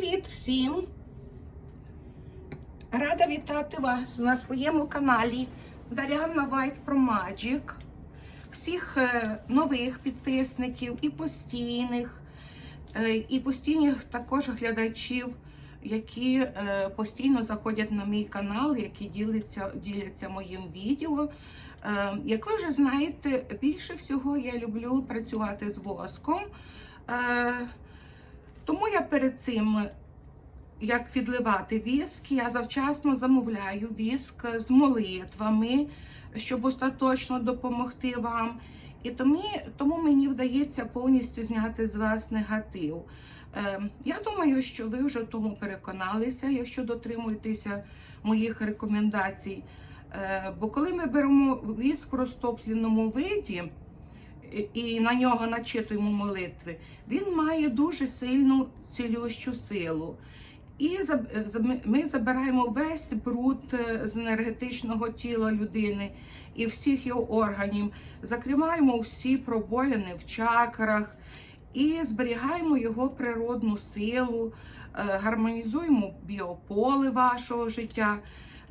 Привіт всім! Рада вітати вас на своєму каналі Дар'яна White Pro Magic. Всіх е, нових підписників і постійних, е, і постійних також глядачів, які е, постійно заходять на мій канал, які діляться, діляться моїм відео. Як ви вже знаєте, більше всього я люблю працювати з воском. Тому я перед цим, як відливати віск, я завчасно замовляю віск з молитвами, щоб остаточно допомогти вам. І тому, тому мені вдається повністю зняти з вас негатив. Е, я думаю, що ви вже тому переконалися, якщо дотримуєтеся моїх рекомендацій. Е, бо коли ми беремо віск в розтопленому виді, і- на нього начитуємо молитви, він має дуже сильну цілющу силу. І заб- ми забираємо весь бруд е, з енергетичного тіла людини і всіх його органів, закриваємо всі пробоїни в чакрах і зберігаємо його природну силу, е, гармонізуємо біополе вашого життя.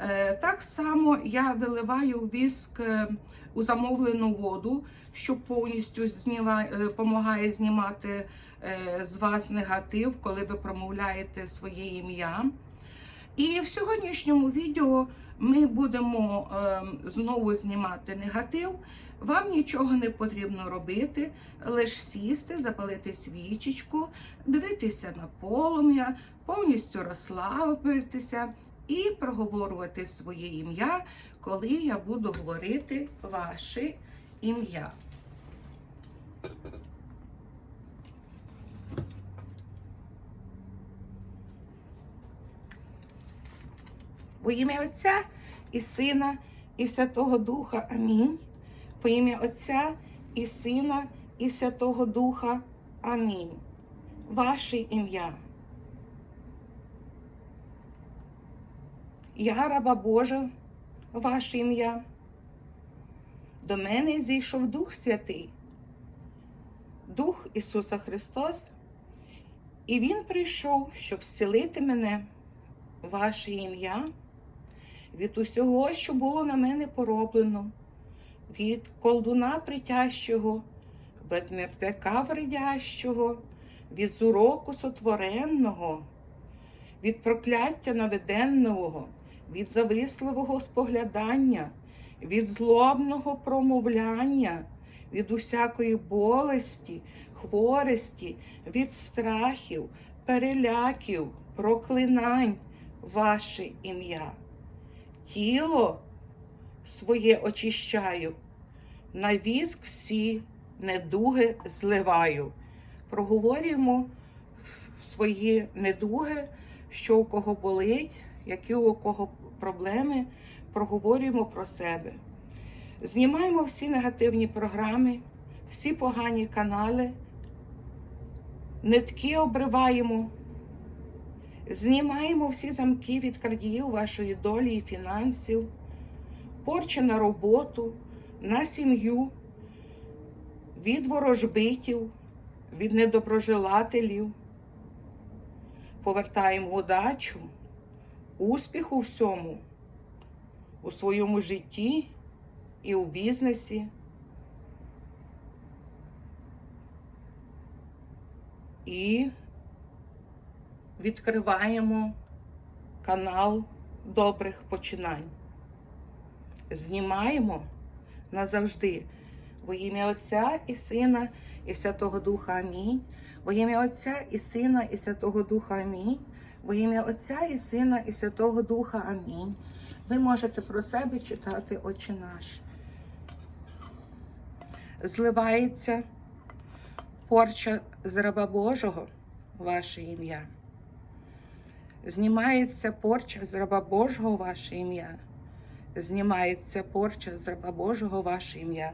Е, Так само я виливаю віск е, у замовлену воду, що повністю допомагає знімати е, з вас негатив, коли ви промовляєте своє ім'я. І в сьогоднішньому відео ми будемо е, знову знімати негатив. Вам нічого не потрібно робити, лише сісти, запалити свічечку, дивитися на полум'я, повністю розслабитися і проговорювати своє ім'я, коли я буду говорити ваше ім'я. Во ім'я Отця і Сина, і Святого Духа. Амінь. Во ім'я Отця і Сина, і Святого Духа. Амінь. Ваше ім'я. Я раба Божа, ваше ім'я. До мене зійшов Дух Святий, Дух Ісуса Христос, і Він прийшов, щоб зцілити мене, ваше ім'я, від усього, що було на мене пороблено, від колдуна притящого, від мертвяка вредящого, від зуроку сотворенного, від прокляття наведенного, від зависливого споглядання, від злобного промовляння, від усякої болесті, хворості, від страхів, переляків, проклинань, ваше ім'я. Тіло своє очищаю, на віск всі недуги зливаю. Проговорюємо свої недуги, що у кого болить, які у кого проблеми, проговорюємо про себе. Знімаємо всі негативні програми, всі погані канали, нитки обриваємо, знімаємо всі замки від крадіїв вашої долі і фінансів, порчі на роботу, на сім'ю, від ворожбитів, від недоброжелателів. Повертаємо удачу, успіх у всьому, у своєму житті і у бізнесі. І відкриваємо канал добрих починань. Знімаємо назавжди во ім'я Отця і Сина і Святого Духа Амінь. Во ім'я Отця і Сина і Святого Духа Амінь. Во ім'я Отця і Сина і Святого Духа Амінь. Ви можете про себе читати Отче наш. Зливається порча з раба Божого, ваше ім'я. Знімається порча з раба Божого, ваше ім'я. Знімається порча з раба Божого, ваше ім'я.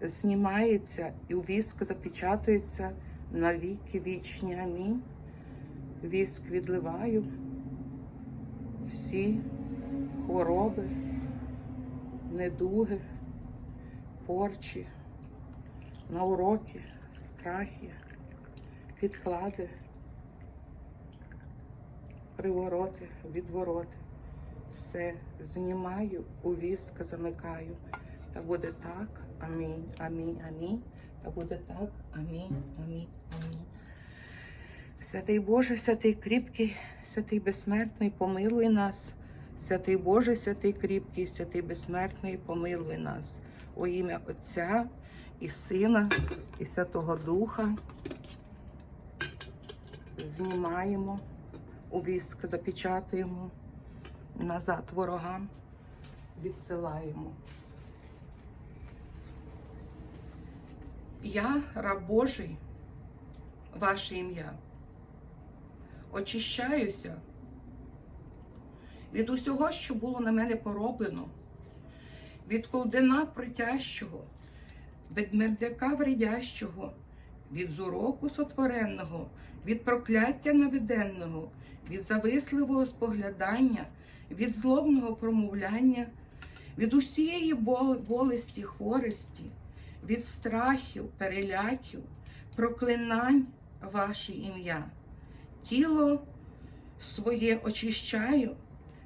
Знімається і у віск запечатується на віки вічні. Амінь. Віск відливаю. Всі хвороби, недуги, порчі, на уроки, страхи, підклади. привороти, відвороти. Все знімаю, у віск замикаю. Та буде так, амінь, амінь, амінь. Та буде так, амінь, амінь, амінь. Святий Боже, святий кріпкий, святий безсмертний, помилуй нас. Святий Боже, святий кріпкий, святий безсмертний, помилуй нас. У ім'я Отця і Сина, і Святого Духа. Знімаємо, у віск запечатуємо, назад ворогам відсилаємо. Я, раб Божий, ваше ім'я, очищаюся від усього, що було на мене пороблено, від колдина притящого, від мерзяка вредящого, від зуроку сотвореного, від прокляття навіденного, від зависливого споглядання, від злобного промовляння, від усієї болесті, хворості, від страхів, переляків, проклинань ваше ім'я. Тіло своє очищаю,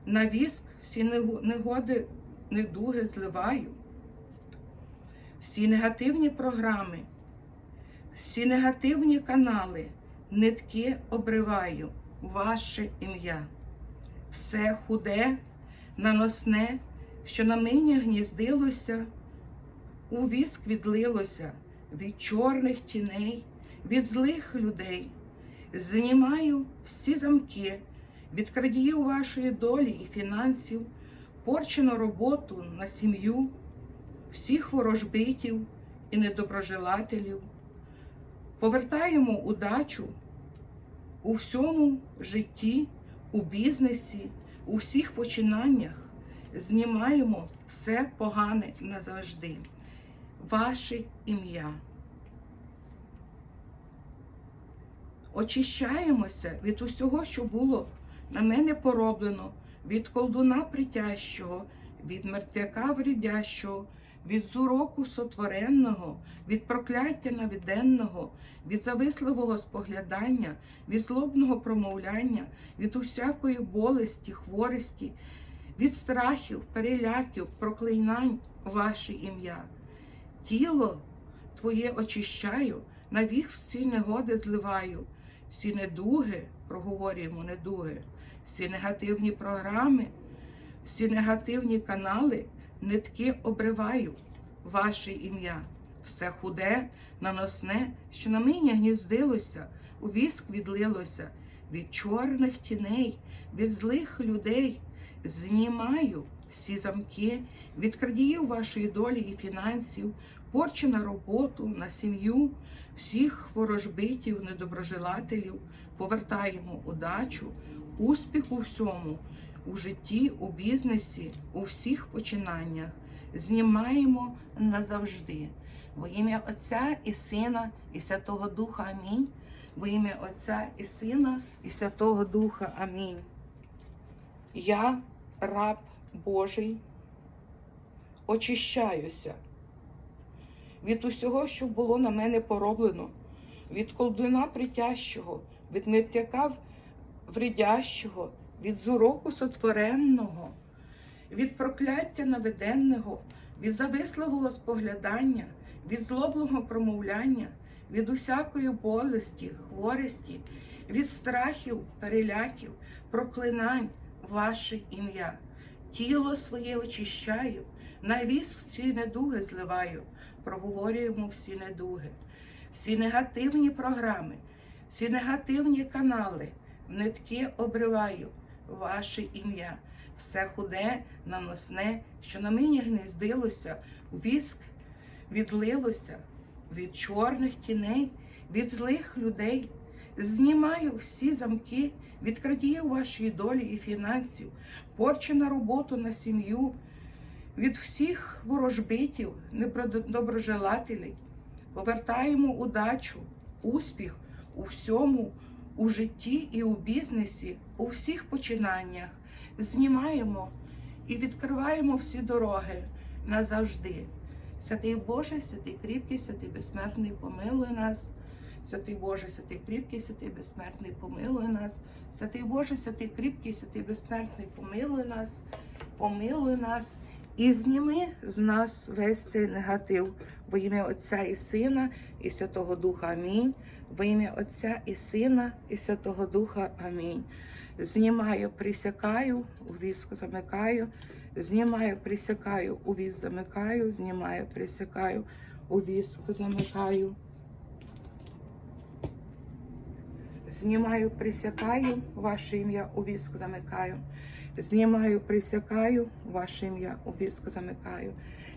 на віск всі негоди, недуги зливаю, всі негативні програми, всі негативні канали, нитки обриваю, ваше ім'я. Все худе, наносне, що на мені гніздилося, у віск відлилося від чорних тіней, від злих людей. Знімаю всі замки від крадіїв вашої долі і фінансів, порчену роботу на сім'ю, всіх ворожбитів і недоброжелателів. Повертаємо удачу у всьому житті, у бізнесі, у всіх починаннях. Знімаємо все погане назавжди. Ваше ім'я. Очищаємося від усього, що було на мене пороблено, від колдуна притящого, від мертвяка врідящого, від зуроку сотворенного, від прокляття навіденного, від зависливого споглядання, від злобного промовляння, від усякої болесті, хворості, від страхів, переляків, проклинань ваше ім'я. Тіло Твоє очищаю, на вік всі негоди зливаю, всі недуги, проговорюємо недуги, всі негативні програми, всі негативні канали, нитки обриваю, ваше ім'я. Все худе, наносне, що на мені гніздилося, у віск відлилося, від чорних тіней, від злих людей. Знімаю всі замки, від крадіїв вашої долі і фінансів, порчу на роботу, на сім'ю, всіх ворожбитів, недоброжелателів, повертаємо удачу, успіх у всьому, у житті, у бізнесі, у всіх починаннях. Знімаємо назавжди. Во ім'я Отця і Сина, і Святого Духа Амінь. Во ім'я Отця і Сина, і Святого Духа Амінь. Я, раб Божий, очищаюся від усього, що було на мене пороблено, від колдуна притящого, від мертяка вредящого, від зуроку сотворенного, від прокляття наведенного, від зависливого споглядання, від злобного промовляння, від усякої болесті, хворості, від страхів, переляків, проклинань ваше ім'я. Тіло своє очищаю, на віск всі недуги зливаю, проговорюємо всі недуги, всі негативні програми, всі негативні канали, нитки обриваю, ваше ім'я. Все худе, наносне, що на мені гніздилося, віск відлилося від чорних тіней, від злих людей. Знімаю всі замки від крадіїв вашої долі і фінансів, порчу на роботу на сім'ю, від всіх ворожбитів, недоброжелателей. Повертаємо удачу, успіх у всьому, у житті і у бізнесі, у всіх починаннях. Знімаємо і відкриваємо всі дороги назавжди. Святий Боже, святий кріпкий, святий безсмертний, помилуй нас. Святий Боже, святий кріпкий, святий безсмертний, помилуй нас. Святий Боже, святий кріпкий, святий безсмертний, помилуй нас, помилуй нас. І зніми з нас весь цей негатив во ім'я Отця і Сина, і Святого Духа. Амінь. Во ім'я Отця і Сина, і Святого Духа. Амінь. Знімаю, присякаю, у віск замикаю. Знімаю, присякаю, у віск замикаю. Знімаю, присякаю, у віск замикаю. Знімаю, присякаю, ваше ім'я у віск замикаю. Знімаю, присякаю, ваше ім'я у віск замикаю.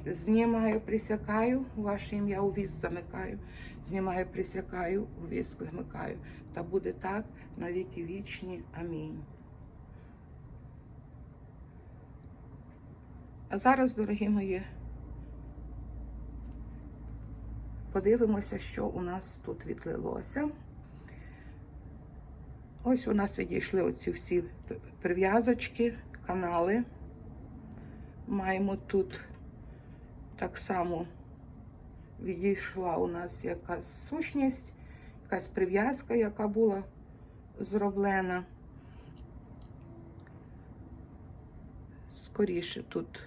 Знімаю, присякаю, ваше ім'я у віск замикаю. Знімаю, присякаю, у віск замикаю. Та буде так на віки вічні. Амінь. А зараз, дорогі мої, подивимося, що у нас тут відлилося. Ось у нас відійшли оці всі прив'язочки, канали. Маємо тут так само відійшла у нас якась сущність, якась прив'язка, яка була зроблена. Скоріше тут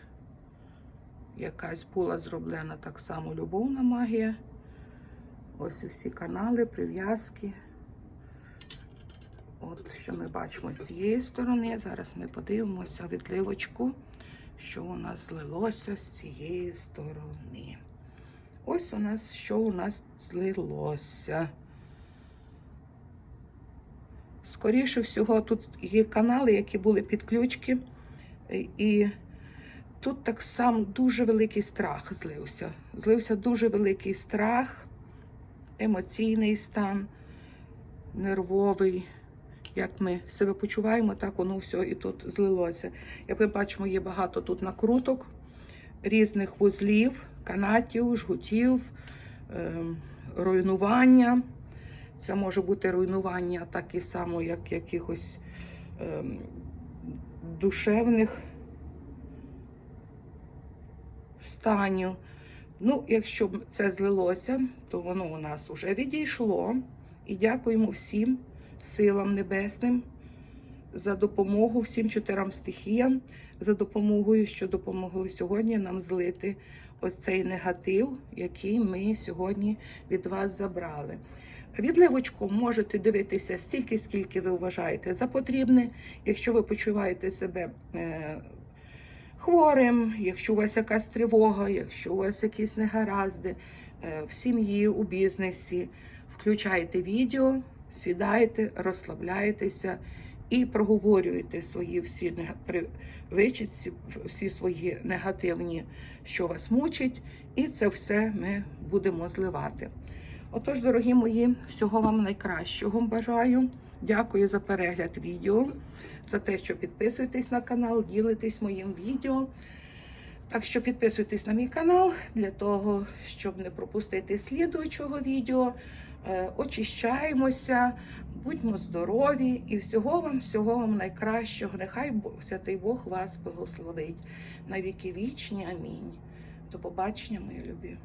якась була зроблена так само любовна магія. Ось і всі канали, прив'язки. От що ми бачимо з цієї сторони. Зараз ми подивимося відливочку, що у нас злилося з цієї сторони. Ось у нас що у нас злилося. Скоріше всього, тут є канали, які були під ключки, і тут так само дуже великий страх злився. Злився дуже великий страх, емоційний стан, нервовий. Як ми себе почуваємо, так воно все і тут злилося. Як ми бачимо, є багато тут накруток, різних вузлів, канатів, жгутів, ем, руйнування. Це може бути руйнування так і само, як якихось ем, душевних станів. Ну, якщо це злилося, то воно у нас вже відійшло. І дякуємо всім силам небесним за допомогу всім чотирам стихіям, за допомогою, що допомогли сьогодні нам злити ось цей негатив, який ми сьогодні від вас забрали. Відливочку можете дивитися стільки, скільки ви вважаєте за потрібне. Якщо ви почуваєте себе е, хворим, якщо у вас якась тривога, якщо у вас якісь негаразди е, в сім'ї, у бізнесі, включайте відео, сідайте, розслабляйтеся і проговорюйте свої всі вичитці, всі свої негативні, що вас мучить, і це все ми будемо зливати. Отож, дорогі мої, всього вам найкращого бажаю. Дякую за перегляд відео, за те, що підписуєтесь на канал, ділитесь моїм відео. Так що підписуйтесь на мій канал для того, щоб не пропустити слідуючого відео. Е, Очищаємося, будьмо здорові і всього вам, всього вам найкращого. Нехай святий Бог вас благословить на віки вічні. Амінь. До побачення, мої любі.